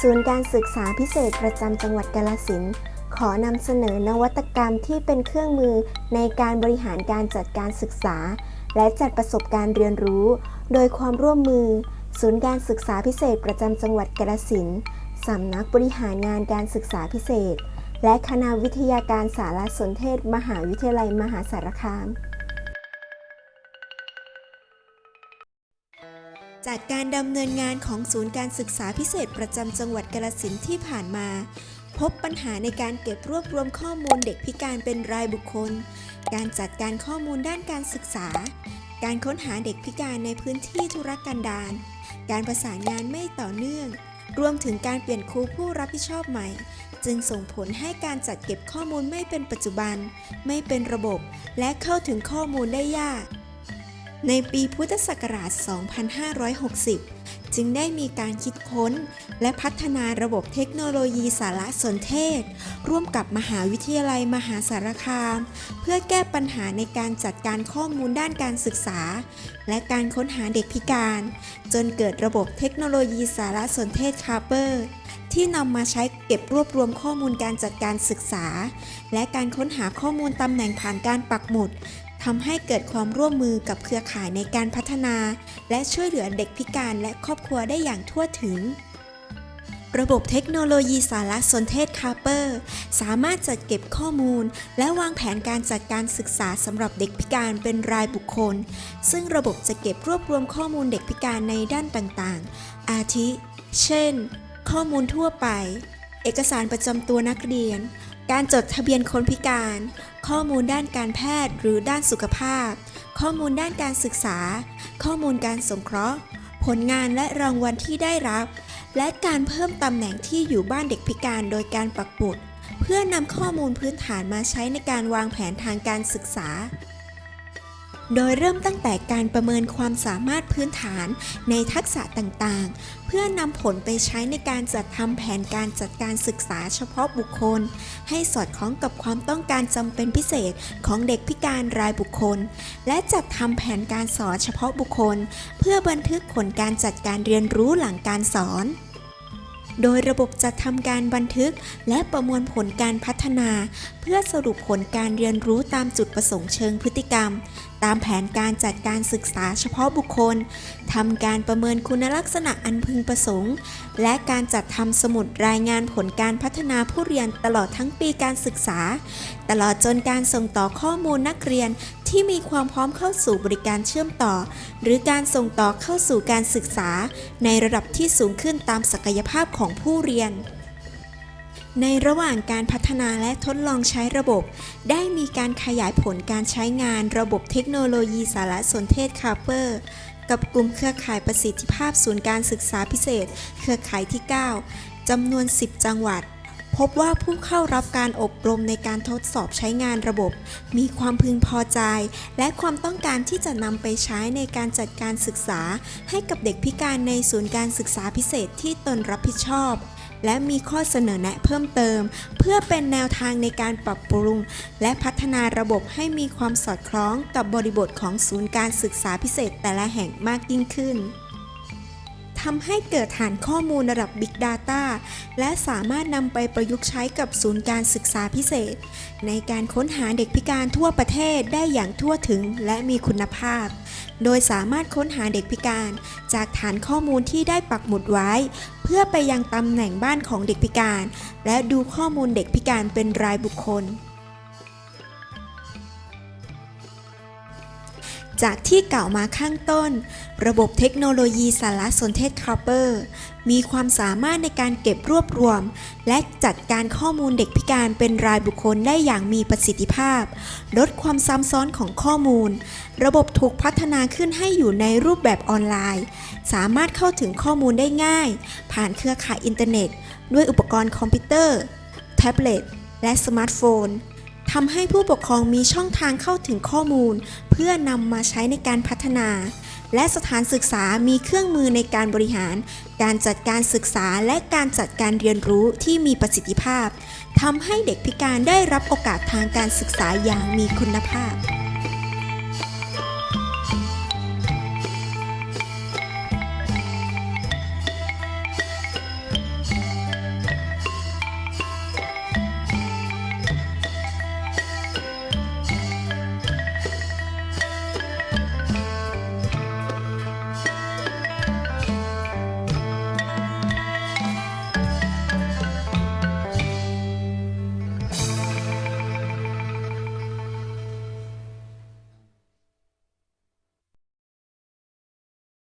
ศูนย์การศึกษาพิเศษประจำจังหวัดกาฬสินขอนำเสนอนวัตกรรมที่เป็นเครื่องมือในการบริหารการจัดการศึกษา และจัดประสบการณ์เรียนรู้ โดยความร่วมมือ ศูนย์การศึกษาพิเศษประจำจังหวัดกาฬสินสำนักบริหารงานการศึกษาพิเศษ และคณะวิทยาการสารสนเทศ มหาวิทยาลัยมหาสารคาม จากการดำเนินงานของศูนย์การศึกษาพิเศษประจำจังหวัดกาฬสินที่ผ่านมา พบปัญหาในการเก็บรวบรวมข้อมูลเด็กพิการเป็นรายบุคคล การจัดการข้อมูลด้านการศึกษา การค้นหาเด็กพิการในพื้นที่ธุรกันดาร การประสานงานไม่ต่อเนื่อง รวมถึงการเปลี่ยนครูผู้รับผิดชอบใหม่ จึงส่งผลให้การจัดเก็บข้อมูลไม่เป็นปัจจุบัน ไม่เป็นระบบ และเข้าถึงข้อมูลได้ยาก ในปีพุทธศักราช 2560 จึงได้มีการคิดค้น และพัฒนาระบบเทคโนโลยีสารสนเทศ ร่วมกับมหาวิทยาลัยมหาสารคาม เพื่อแก้ปัญหาในการจัดการข้อมูลด้านการศึกษา และการค้นหาเด็กพิการ จนเกิดระบบเทคโนโลยีสารสนเทศคาเปอร์ที่นำมาใช้เก็บรวบรวมข้อมูลการจัดการศึกษา และการค้นหาข้อมูลตำแหน่งผ่านการปักหมุดำให้เกิดความร่วมมือกับเครือข่ายในการพัฒนา และช่วยเหลือเด็กพิการและครอบครัวได้อย่างทั่วถึง ระบบเทคโนโลยีสารสนเทศคาเปอร์สามารถจัดเก็บข้อมูล และวางแผนการจัดการศึกษาสำหรับเด็กพิการเป็นรายบุคคล ซึ่งระบบจะเก็บรวบรวมข้อมูลเด็กพิการในด้านต่างๆ อาทิ เช่น ข้อมูลทั่วไป เอกสารประจำตัวนักเรียน การจดทะเบียนคนพิการ ข้อมูลด้านการแพทย์หรือด้านสุขภาพ ข้อมูลด้านการศึกษา ข้อมูลการสงเคราะห์ ผลงานและรางวัลที่ได้รับ และการเพิ่มตำแหน่งที่อยู่บ้านเด็กพิการโดยการปักหมุดเพื่อนำข้อมูลพื้นฐานมาใช้ในการวางแผนทางการศึกษา โดยเริ่มตั้งแต่การประเมินความสามารถพื้นฐานในทักษะต่างๆ เพื่อนำผลไปใช้ในการจัดทำแผนการจัดการศึกษาเฉพาะบุคคล ให้สอดคล้องกับความต้องการจำเป็นพิเศษของเด็กพิการรายบุคคล และจัดทำแผนการสอนเฉพาะบุคคล เพื่อบันทึกผลการจัดการเรียนรู้หลังการสอนโดยระบบจะทำการบันทึกและประมวลผลการพัฒนา เพื่อสรุปผลการเรียนรู้ตามจุดประสงค์เชิงพฤติกรรม ตามแผนการจัดการศึกษาเฉพาะบุคคลทำการประเมินคุณลักษณะอันพึงประสงค์ และการจัดทำสมุดรายงานผลการพัฒนาผู้เรียนตลอดทั้งปีการศึกษา ตลอดจนการส่งต่อข้อมูลนักเรียนที่มีความพร้อมเข้าสู่บริการเชื่อมต่อ หรือการส่งต่อเข้าสู่การศึกษา ในระดับที่สูงขึ้นตามศักยภาพของผู้เรียน ในระหว่างการพัฒนาและทดลองใช้ระบบ ได้มีการขยายผลการใช้งานระบบเทคโนโลยีสารสนเทศคาเปอร์กับกลุ่มเครือข่ายประสิทธิภาพศูนย์การศึกษาพิเศษ เครือข่ายที่ 9 จำนวน 10 จังหวัด พบว่าผู้เข้ารับการอบรมในการทดสอบใช้งานระบบ มีความพึงพอใจ และความต้องการที่จะนำไปใช้ในการจัดการศึกษา ให้กับเด็กพิการในศูนย์การศึกษาพิเศษที่ตนรับผิดชอบ และมีข้อเสนอแนะเพิ่มเติม เพื่อเป็นแนวทางในการปรับปรุง และพัฒนาระบบให้มีความสอดคล้องกับบริบทของศูนย์การศึกษาพิเศษแต่ละแห่งมากยิ่งขึ้น ทำให้เกิดฐานข้อมูลระดับ Big Data และสามารถนำไปประยุกต์ใช้กับศูนย์การศึกษาพิเศษ ในการค้นหาเด็กพิการทั่วประเทศได้อย่างทั่วถึงและมีคุณภาพ โดยสามารถค้นหาเด็กพิการ จากฐานข้อมูลที่ได้ปักหมุดไว้ เพื่อไปยังตำแหน่งบ้านของเด็กพิการ และดูข้อมูลเด็กพิการเป็นรายบุคคล จากที่กล่าวมาข้างต้น ระบบเทคโนโลยีสารสนเทศคาร์เปอร์ มีความสามารถในการเก็บรวบรวม และจัดการข้อมูลเด็กพิการเป็นรายบุคคลได้อย่างมีประสิทธิภาพ ลดความซ้ำซ้อนของข้อมูล ระบบถูกพัฒนาขึ้นให้อยู่ในรูปแบบออนไลน์ สามารถเข้าถึงข้อมูลได้ง่าย ผ่านเครือข่ายอินเทอร์เน็ต ด้วยอุปกรณ์คอมพิวเตอร์ แท็บเล็ต และสมาร์ทโฟน ทำให้ผู้ปกครองมีช่องทางเข้าถึงข้อมูล เพื่อนำมาใช้ในการพัฒนา และสถานศึกษามีเครื่องมือในการบริหาร การจัดการศึกษาและการจัดการเรียนรู้ที่มีประสิทธิภาพทำให้เด็กพิการได้รับโอกาสทางการศึกษาอย่างมีคุณภาพ